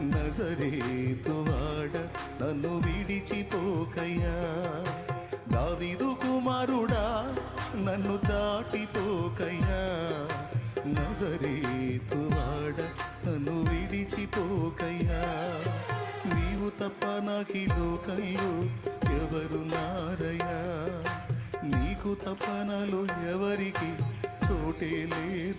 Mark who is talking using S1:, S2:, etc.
S1: నజరేతువాడ నన్ను విడిచిపోకయ్యా. దావిదు కుమారుడా నన్ను దాటిపోకయ్యా. నజరేతువాడ నన్ను విడిచిపోకయ్యా. నీవు తప్ప నాకి లోకంలో ఎవరు నారయ్యా. నీకు తప్ప నాలో ఎవరికి చోటే లేదు.